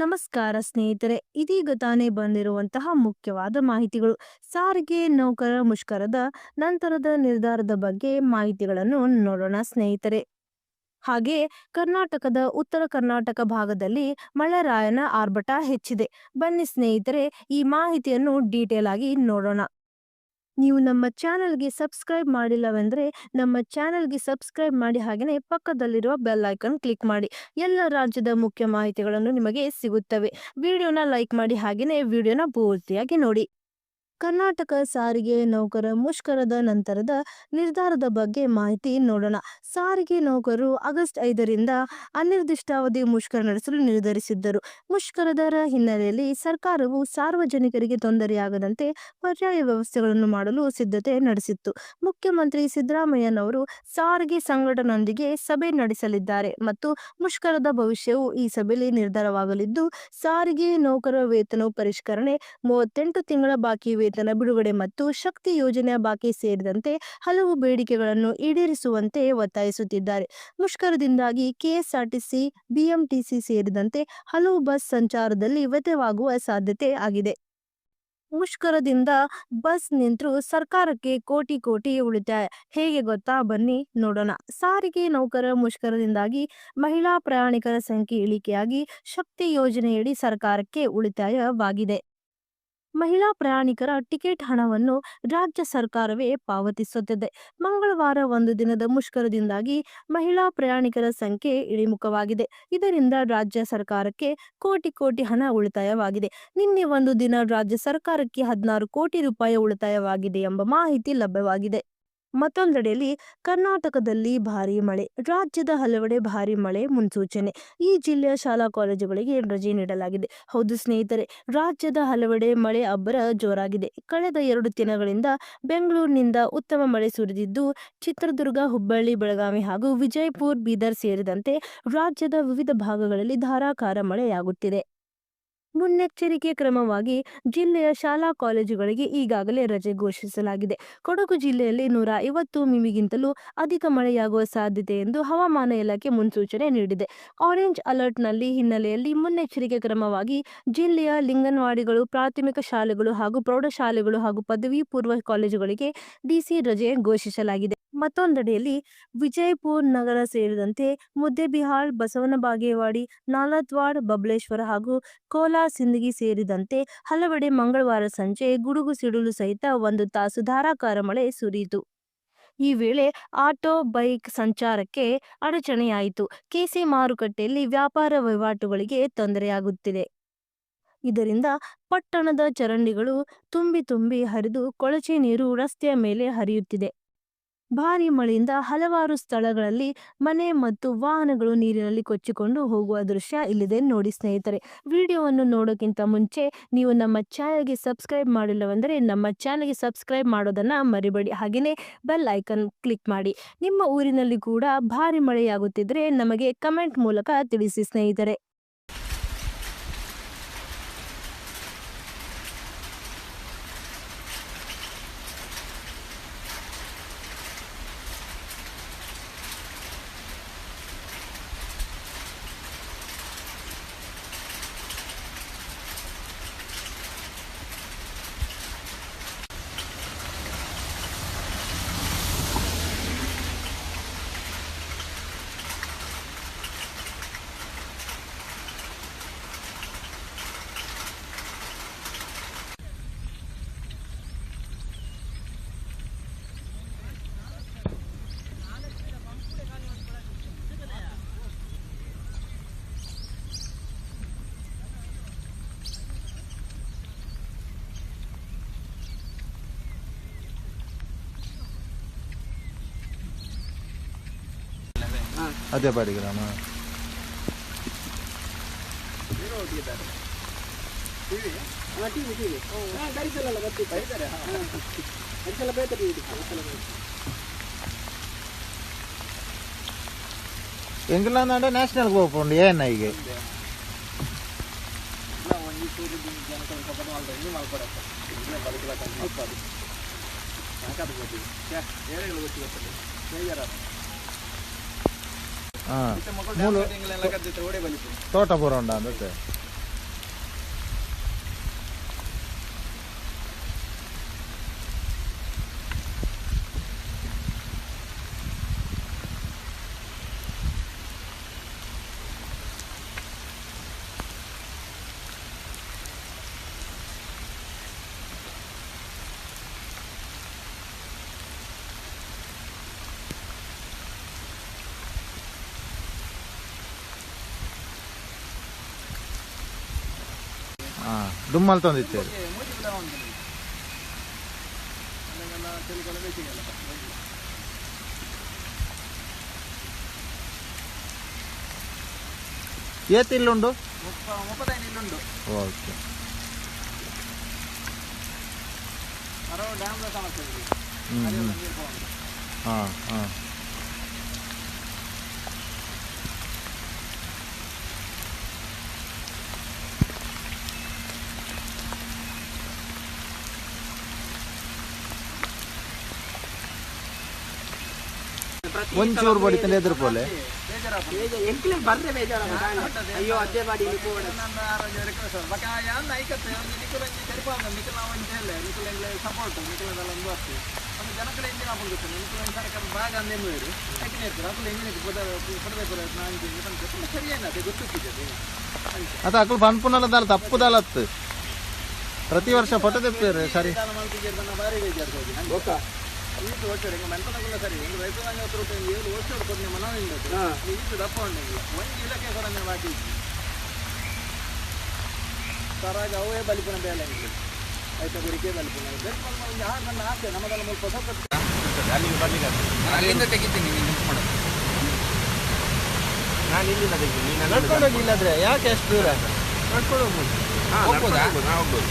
ನಮಸ್ಕಾರ ಸ್ನೇಹಿತರೆ, ಇದೀಗ ತಾನೇ ಬಂದಿರುವಂತಹ ಮುಖ್ಯವಾದ ಮಾಹಿತಿಗಳು. ಸಾರಿಗೆ ನೌಕರರ ಮುಷ್ಕರದ, ನಂತರದ ನಿರ್ಧಾರದ ಬಗ್ಗೆ ಮಾಹಿತಿಗಳನ್ನು ನೋಡೋಣ ಸ್ನೇಹಿತರೆ. ಹಾಗೆ ಕರ್ನಾಟಕದ ಉತ್ತರ ಕರ್ನಾಟಕ ಭಾಗದಲ್ಲಿ ಮಳೆರಾಯನ ಆರ್ಭಟ ಹೆಚ್ಚಿದೆ. ಬನ್ನಿ ಸ್ನೇಹಿತರೆ, ಈ ಮಾಹಿತಿಯನ್ನು ಡೀಟೇಲ್ ಆಗಿ ನೋಡೋಣ. ನೀವು ನಮ್ಮ ಚಾನಲ್ಗೆ ಸಬ್ಸ್ಕ್ರೈಬ್ ಮಾಡಿಲ್ಲವೆಂದರೆ ನಮ್ಮ ಚಾನಲ್ಗೆ ಸಬ್ಸ್ಕ್ರೈಬ್ ಮಾಡಿ ಹಾಗೆಯೇ ಪಕ್ಕದಲ್ಲಿರುವ ಬೆಲ್ ಐಕನ್ ಕ್ಲಿಕ್ ಮಾಡಿ. ಎಲ್ಲ ರಾಜ್ಯದ ಮುಖ್ಯ ಮಾಹಿತಿಗಳನ್ನು ನಿಮಗೆ ಸಿಗುತ್ತವೆ. ವಿಡಿಯೋನ ಲೈಕ್ ಮಾಡಿ ಹಾಗೆಯೇ ವಿಡಿಯೋನ ಪೂರ್ತಿಯಾಗಿ ನೋಡಿ. ಕರ್ನಾಟಕ ಸಾರಿಗೆ ನೌಕರ ಮುಷ್ಕರದ ನಂತರದ ನಿರ್ಧಾರದ ಬಗ್ಗೆ ಮಾಹಿತಿ ನೋಡೋಣ. ಸಾರಿಗೆ ನೌಕರರು ಆಗಸ್ಟ್ ಐದರಿಂದ ಅನಿರ್ದಿಷ್ಟಾವಧಿ ಮುಷ್ಕರ ನಡೆಸಲು ನಿರ್ಧರಿಸಿದ್ದರು. ಮುಷ್ಕರದರ ಹಿನ್ನೆಲೆಯಲ್ಲಿ ಸರ್ಕಾರವು ಸಾರ್ವಜನಿಕರಿಗೆ ತೊಂದರೆಯಾಗದಂತೆ ಪರ್ಯಾಯ ವ್ಯವಸ್ಥೆಗಳನ್ನು ಮಾಡಲು ಸಿದ್ಧತೆ ನಡೆಸಿತ್ತು. ಮುಖ್ಯಮಂತ್ರಿ ಸಿದ್ದರಾಮಯ್ಯನವರು ಸಾರಿಗೆ ಸಂಘಟನೆಯೊಂದಿಗೆ ಸಭೆ ನಡೆಸಲಿದ್ದಾರೆ ಮತ್ತು ಮುಷ್ಕರದ ಭವಿಷ್ಯವು ಈ ಸಭೆಯಲ್ಲಿ ನಿರ್ಧಾರವಾಗಲಿದ್ದು, ಸಾರಿಗೆ ನೌಕರರ ವೇತನ ಪರಿಷ್ಕರಣೆ ಮೂವತ್ತೆಂಟು ತಿಂಗಳ ಬಾಕಿ ವೇತನ ಬಿಡುಗಡೆ ಮತ್ತು ಶಕ್ತಿ ಯೋಜನೆಯ ಬಾಕಿ ಸೇರಿದಂತೆ ಹಲವು ಬೇಡಿಕೆಗಳನ್ನು ಈಡೇರಿಸುವಂತೆ ಒತ್ತಾಯಿಸುತ್ತಿದ್ದಾರೆ. ಮುಷ್ಕರದಿಂದಾಗಿ ಕೆಎಸ್ಆರ್ಟಿಸಿ, ಬಿಎಂಟಿಸಿ ಸೇರಿದಂತೆ ಹಲವು ಬಸ್ ಸಂಚಾರದಲ್ಲಿ ವ್ಯತ್ಯವಾಗುವ ಸಾಧ್ಯತೆ ಆಗಿದೆ. ಮುಷ್ಕರದಿಂದ ಬಸ್ ನಿಂತು ಸರ್ಕಾರಕ್ಕೆ ಕೋಟಿ ಕೋಟಿ ಉಳಿತಾಯ. ಹೇಗೆ ಗೊತ್ತಾ? ಬನ್ನಿ ನೋಡೋಣ. ಸಾರಿಗೆ ನೌಕರರ ಮುಷ್ಕರದಿಂದಾಗಿ ಮಹಿಳಾ ಪ್ರಯಾಣಿಕರ ಸಂಖ್ಯೆ ಇಳಿಕೆಯಾಗಿ ಶಕ್ತಿ ಯೋಜನೆಯಡಿ ಸರ್ಕಾರಕ್ಕೆ ಉಳಿತಾಯವಾಗಿದೆ. ಮಹಿಳಾ ಪ್ರಯಾಣಿಕರ ಟಿಕೆಟ್ ಹಣವನ್ನು ರಾಜ್ಯ ಸರ್ಕಾರವೇ ಪಾವತಿಸುತ್ತದೆ. ಮಂಗಳವಾರ ಒಂದು ದಿನದ ಮುಷ್ಕರದಿಂದಾಗಿ ಮಹಿಳಾ ಪ್ರಯಾಣಿಕರ ಸಂಖ್ಯೆ ಇಳಿಮುಖವಾಗಿದೆ. ಇದರಿಂದ ರಾಜ್ಯ ಸರ್ಕಾರಕ್ಕೆ ಕೋಟಿ ಕೋಟಿ ಹಣ ಉಳಿತಾಯವಾಗಿದೆ. ನಿನ್ನೆ ಒಂದು ದಿನ ರಾಜ್ಯ ಸರ್ಕಾರಕ್ಕೆ ಹದಿನಾರು ಕೋಟಿ ರೂಪಾಯಿ ಉಳಿತಾಯವಾಗಿದೆ ಎಂಬ ಮಾಹಿತಿ ಲಭ್ಯವಾಗಿದೆ. ಮತ್ತೊಂದೆಡೆಯಲ್ಲಿ ಕರ್ನಾಟಕದಲ್ಲಿ ಭಾರೀ ಮಳೆ, ರಾಜ್ಯದ ಹಲವೆಡೆ ಭಾರೀ ಮಳೆ ಮುನ್ಸೂಚನೆ. ಈ ಜಿಲ್ಲೆಯ ಶಾಲಾ ಕಾಲೇಜುಗಳಿಗೆ ರಜೆ ನೀಡಲಾಗಿದೆ. ಹೌದು ಸ್ನೇಹಿತರೆ, ರಾಜ್ಯದ ಹಲವೆಡೆ ಮಳೆ ಅಬ್ಬರ ಜೋರಾಗಿದೆ. ಕಳೆದ ಎರಡು ದಿನಗಳಿಂದ ಬೆಂಗಳೂರಿನಿಂದ ಉತ್ತಮ ಮಳೆ ಸುರಿದಿದ್ದು, ಚಿತ್ರದುರ್ಗ, ಹುಬ್ಬಳ್ಳಿ, ಬೆಳಗಾವಿ ಹಾಗೂ ವಿಜಯಪುರ, ಬೀದರ್ ಸೇರಿದಂತೆ ರಾಜ್ಯದ ವಿವಿಧ ಭಾಗಗಳಲ್ಲಿ ಧಾರಾಕಾರ ಮಳೆಯಾಗುತ್ತಿದೆ. ಮುನ್ನೆಚ್ಚರಿಕೆ ಕ್ರಮವಾಗಿ ಜಿಲ್ಲೆಯ ಶಾಲಾ ಕಾಲೇಜುಗಳಿಗೆ ಈಗಾಗಲೇ ರಜೆ ಘೋಷಿಸಲಾಗಿದೆ. ಕೊಡಗು ಜಿಲ್ಲೆಯಲ್ಲಿ ನೂರ ಐವತ್ತು ಮಿಮಿಗಿಂತಲೂ ಅಧಿಕ ಮಳೆಯಾಗುವ ಸಾಧ್ಯತೆ ಎಂದು ಹವಾಮಾನ ಇಲಾಖೆ ಮುನ್ಸೂಚನೆ ನೀಡಿದೆ. ಆರೆಂಜ್ ಅಲರ್ಟ್ನಲ್ಲಿ ಹಿನ್ನೆಲೆಯಲ್ಲಿ ಮುನ್ನೆಚ್ಚರಿಕೆ ಕ್ರಮವಾಗಿ ಜಿಲ್ಲೆಯ ಲಿಂಗನವಾಡಿಗಳು, ಪ್ರಾಥಮಿಕ ಶಾಲೆಗಳು ಹಾಗೂ ಪ್ರೌಢಶಾಲೆಗಳು ಹಾಗೂ ಪದವಿ ಪೂರ್ವ ಕಾಲೇಜುಗಳಿಗೆ ಡಿಸಿ ರಜೆ ಘೋಷಿಸಲಾಗಿದೆ. ಮತ್ತೊಂದೆಡೆಯಲ್ಲಿ ವಿಜಯಪುರ ನಗರ ಸೇರಿದಂತೆ ಮುದ್ದೆಬಿಹಾಳ್ ಬಸವನ ಬಾಗೇವಾಡಿ, ನಾಲತ್ವಾಡ್ ಬಬಲೇಶ್ವರ ಹಾಗೂ ಕೋಲಾರ ಸಿಂದಗಿ ಸೇರಿದಂತೆ ಹಲವೆಡೆ ಮಂಗಳವಾರ ಸಂಜೆ ಗುಡುಗು ಸಿಡಿಲು ಸಹಿತ ಒಂದು ತಾಸು ಧಾರಾಕಾರ ಮಳೆ ಸುರಿಯಿತು. ಈ ವೇಳೆ ಆಟೋ, ಬೈಕ್ ಸಂಚಾರಕ್ಕೆ ಅಡಚಣೆಯಾಯಿತು. ಕೆಸಿ ಮಾರುಕಟ್ಟೆಯಲ್ಲಿ ವ್ಯಾಪಾರ ವಹಿವಾಟುಗಳಿಗೆ ತೊಂದರೆಯಾಗುತ್ತಿದೆ. ಇದರಿಂದ ಪಟ್ಟಣದ ಚರಂಡಿಗಳು ತುಂಬಿ ತುಂಬಿ ಹರಿದು ಕೊಳಚೆ ನೀರು ರಸ್ತೆಯ ಮೇಲೆ ಹರಿಯುತ್ತಿದೆ. ಭಾರೀ ಮಳೆಯಿಂದ ಹಲವಾರು ಸ್ಥಳಗಳಲ್ಲಿ ಮನೆ ಮತ್ತು ವಾಹನಗಳು ನೀರಿನಲ್ಲಿ ಕೊಚ್ಚಿಕೊಂಡು ಹೋಗುವ ದೃಶ್ಯ ಇಲ್ಲಿದೆ ನೋಡಿ ಸ್ನೇಹಿತರೆ. ವಿಡಿಯೋವನ್ನು ನೋಡೋಕ್ಕಿಂತ ಮುಂಚೆ ನೀವು ನಮ್ಮ ಚಾನಲ್ಗೆ ಸಬ್ಸ್ಕ್ರೈಬ್ ಮಾಡಿಲ್ಲವೆಂದರೆ ನಮ್ಮ ಚಾನಲ್ಗೆ ಸಬ್ಸ್ಕ್ರೈಬ್ ಮಾಡೋದನ್ನು ಮರಿಬೇಡಿ. ಹಾಗೆಯೇ ಬೆಲ್ ಐಕನ್ ಕ್ಲಿಕ್ ಮಾಡಿ. ನಿಮ್ಮ ಊರಿನಲ್ಲಿ ಕೂಡ ಭಾರಿ ಮಳೆಯಾಗುತ್ತಿದ್ದರೆ ನಮಗೆ ಕಮೆಂಟ್ ಮೂಲಕ ತಿಳಿಸಿ ಸ್ನೇಹಿತರೆ. ಅದೇ ಬಾಡಿ ಗ್ರಾಮ ಎಂಗ್ಲಾಂಡ್ ನ್ಯಾಷನಲ್ ಹೋಗ್ಕೊಂಡು ಏನ ಈಗ ಹಾಂ ಮೂಲು ತೋಟ ಬರೋಂಡ ಅಂದತ್ತೆ దుమ్మలతో ఇచ్చారు ఏ తిల్లుండు ఓకే డ్యామ్ ಒಂಚೂರು ಬಡಿತಂದ್ರೆ ಎದುರು ಪೋಲೆ ಅಯ್ಯೋ ಅದೇ ಬಾಡಿ ಸಪೋರ್ಟ್ ಜನಗಳ ಎಂಜಿನ ಹಾಕೊಂಡು ಸರ್ಕಾರ ಭಾಗ ಅಂದೇನು ಯಾಕೆ ನಾನು ಸರಿಯೇನ ಅದೇ ಗೊತ್ತಿದೆ ಅದು. ಅಕ್ಕಳು ಪನ್ಪುನಲ್ಲ ದಾಲ ತಪ್ಪುದಲ್ಲತ್ತು ಪ್ರತಿ ವರ್ಷ ಪಟ್ಟದ ಸರಿ. ಎಂಗ ಮೆಂತನಗುಲ್ಲ ಸರಿ ಎಂಗ ರೈತ ಐವತ್ತು ರೂಪಾಯಿ ಏಳು ವರ್ಷ ಕೊಟ್ಟು ನಿಮ್ಮ ಮನ ಹಾ. ದಪ್ಪ ಒಂದು ಕೂಡ ನೀವು ಹಾಕಿ. ಸರಾಗ ಅವೇ ಬಲಿಪುನ ಬೇಲೆ ಇದೆ ಆಯ್ತಾ ಗುರಿಕೆ ಬಲಿಪುನ. ಇದೆ ಒಂದು ಆರು ನನ್ನ ಆಸೆ ನಮ್ಮದೆಲ್ಲ ಮುಲ್ಪ ಸ್ವಲ್ಪ ಅಲ್ಲಿಂದ ತೆಗಿತೀನಿ ನೀನು ಮಾಡೋದು ನಾನು ಇಲ್ಲಿ ತೆಗಿತೀನಿ ನಡ್ಕೊಂಡು ಯಾಕೆ ಅಷ್ಟು ದೂರ? ನಡ್ಕೊಂಡು ಹೋಗ್ಬೋದು. ಹೋಗ್ಬೋದಾ? ಹೋಗ್ಬೋದು.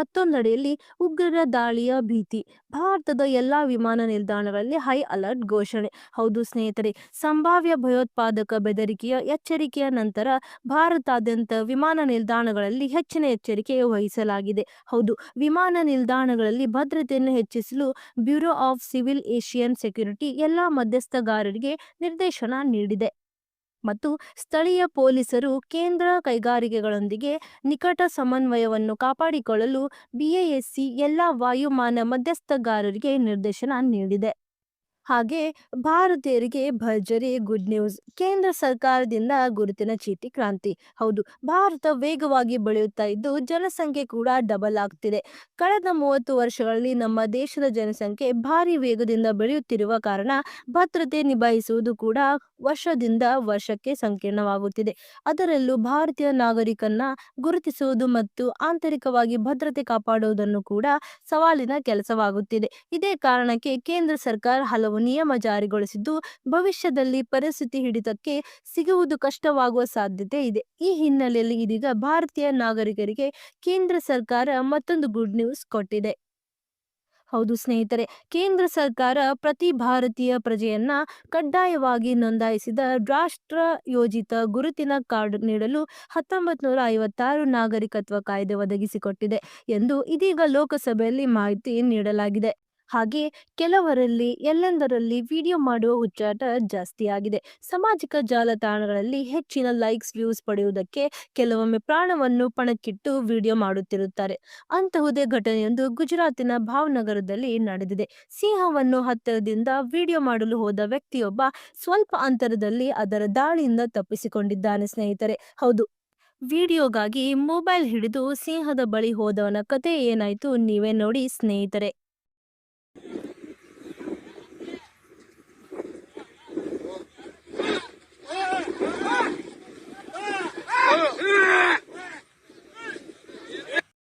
ಮತ್ತೊಂದೆಡೆಯಲ್ಲಿ ಉಗ್ರರ ದಾಳಿಯ ಭೀತಿ. ಭಾರತದ ಎಲ್ಲಾ ವಿಮಾನ ನಿಲ್ದಾಣಗಳಲ್ಲಿ ಹೈ ಅಲರ್ಟ್ ಘೋಷಣೆ. ಹೌದು ಸ್ನೇಹಿತರೆ, ಸಂಭಾವ್ಯ ಭಯೋತ್ಪಾದಕ ಬೆದರಿಕೆಯ ಎಚ್ಚರಿಕೆಯ ನಂತರ ಭಾರತಾದ್ಯಂತ ವಿಮಾನ ನಿಲ್ದಾಣಗಳಲ್ಲಿ ಹೆಚ್ಚಿನ ಎಚ್ಚರಿಕೆ ವಹಿಸಲಾಗಿದೆ. ಹೌದು, ವಿಮಾನ ನಿಲ್ದಾಣಗಳಲ್ಲಿ ಭದ್ರತೆಯನ್ನು ಹೆಚ್ಚಿಸಲು bureau of civil aviation security ಎಲ್ಲಾ ಮಧ್ಯಸ್ಥಗಾರರಿಗೆ ನಿರ್ದೇಶನ ನೀಡಿದೆ. ಮತ್ತು ಸ್ಥಳೀಯ ಪೊಲೀಸರು ಕೇಂದ್ರ ಕೈಗಾರಿಕೆಗಳೊಂದಿಗೆ ನಿಕಟ ಸಮನ್ವಯವನ್ನು ಕಾಪಾಡಿಕೊಳ್ಳಲು ಬಿಎಎಸ್ಸಿ ಎಲ್ಲ ವಾಯುಮಾನ ಮಧ್ಯಸ್ಥಗಾರರಿಗೆ ನಿರ್ದೇಶನ ನೀಡಿದೆ. ಹಾಗೆ ಭಾರತೀಯರಿಗೆ ಭರ್ಜರಿ ಗುಡ್ ನ್ಯೂಸ್ ಕೇಂದ್ರ ಸರ್ಕಾರದಿಂದ ಗುರುತಿನ ಚೀಟಿ ಕ್ರಾಂತಿ. ಹೌದು, ಭಾರತ ವೇಗವಾಗಿ ಬೆಳೆಯುತ್ತಾ ಇದ್ದು ಜನಸಂಖ್ಯೆ ಕೂಡ ಡಬಲ್ ಆಗ್ತಿದೆ. ಕಳೆದ ಮೂವತ್ತು ವರ್ಷಗಳಲ್ಲಿ ನಮ್ಮ ದೇಶದ ಜನಸಂಖ್ಯೆ ಭಾರಿ ವೇಗದಿಂದ ಬೆಳೆಯುತ್ತಿರುವ ಕಾರಣ ಭದ್ರತೆ ನಿಭಾಯಿಸುವುದು ಕೂಡ ವರ್ಷದಿಂದ ವರ್ಷಕ್ಕೆ ಸಂಕೀರ್ಣವಾಗುತ್ತಿದೆ. ಅದರಲ್ಲೂ ಭಾರತೀಯ ನಾಗರಿಕನ್ನ ಗುರುತಿಸುವುದು ಮತ್ತು ಆಂತರಿಕವಾಗಿ ಭದ್ರತೆ ಕಾಪಾಡುವುದನ್ನು ಕೂಡ ಸವಾಲಿನ ಕೆಲಸವಾಗುತ್ತಿದೆ. ಇದೇ ಕಾರಣಕ್ಕೆ ಕೇಂದ್ರ ಸರ್ಕಾರ ಹಲವು ನಿಯಮ ಜಾರಿಗೊಳಿಸಿದ್ದು, ಭವಿಷ್ಯದಲ್ಲಿ ಪರಿಸ್ಥಿತಿ ಹಿಡಿತಕ್ಕೆ ಸಿಗುವುದು ಕಷ್ಟವಾಗುವ ಸಾಧ್ಯತೆ ಇದೆ. ಈ ಹಿನ್ನೆಲೆಯಲ್ಲಿ ಇದೀಗ ಭಾರತೀಯ ನಾಗರಿಕರಿಗೆ ಕೇಂದ್ರ ಸರ್ಕಾರ ಮತ್ತೊಂದು ಗುಡ್ ನ್ಯೂಸ್ ಕೊಟ್ಟಿದೆ. ಹೌದು ಸ್ನೇಹಿತರೆ, ಕೇಂದ್ರ ಸರ್ಕಾರ ಪ್ರತಿ ಭಾರತೀಯ ಪ್ರಜೆಯನ್ನ ಕಡ್ಡಾಯವಾಗಿ ನೋಂದಾಯಿಸಿದ ರಾಷ್ಟ್ರ ಯೋಜಿತ ಗುರುತಿನ ಕಾರ್ಡ್ ನೀಡಲು ಹತ್ತೊಂಬತ್ತು ನೂರ ಐವತ್ತಾರು ನಾಗರಿಕತ್ವ ಕಾಯ್ದೆ ಒದಗಿಸಿಕೊಟ್ಟಿದೆ ಎಂದು ಇದೀಗ ಲೋಕಸಭೆಯಲ್ಲಿ ಮಾಹಿತಿ ನೀಡಲಾಗಿದೆ. ಹಾಗೆ ಕೆಲವರಲ್ಲಿ ಎಲ್ಲೆಂದರಲ್ಲಿ ವಿಡಿಯೋ ಮಾಡುವ ಹುಚ್ಚಾಟ ಜಾಸ್ತಿಯಾಗಿದೆ ಸಾಮಾಜಿಕ ಜಾಲತಾಣಗಳಲ್ಲಿ ಹೆಚ್ಚಿನ ಲೈಕ್ಸ್, ವ್ಯೂಸ್ ಪಡೆಯುವುದಕ್ಕೆ ಕೆಲವೊಮ್ಮೆ ಪ್ರಾಣವನ್ನು ಪಣಕ್ಕಿಟ್ಟು ವಿಡಿಯೋ ಮಾಡುತ್ತಿರುತ್ತಾರೆ. ಅಂತಹುದೇ ಘಟನೆಯೊಂದು ಗುಜರಾತಿನ ಭಾವನಗರದಲ್ಲಿ ನಡೆದಿದೆ. ಸಿಂಹವನ್ನು ಹತ್ತಿರದಿಂದ ವಿಡಿಯೋ ಮಾಡಲು ಹೋದ ವ್ಯಕ್ತಿಯೊಬ್ಬ ಸ್ವಲ್ಪ ಅಂತರದಲ್ಲಿ ಅದರ ದಾಳಿಯಿಂದ ತಪ್ಪಿಸಿಕೊಂಡಿದ್ದಾನೆ ಸ್ನೇಹಿತರೆ. ಹೌದು, ವಿಡಿಯೋಗಾಗಿ ಮೊಬೈಲ್ ಹಿಡಿದು ಸಿಂಹದ ಬಳಿ ಹೋದವನ ಕತೆ ಏನಾಯ್ತು ನೀವೇ ನೋಡಿ ಸ್ನೇಹಿತರೆ. Oh!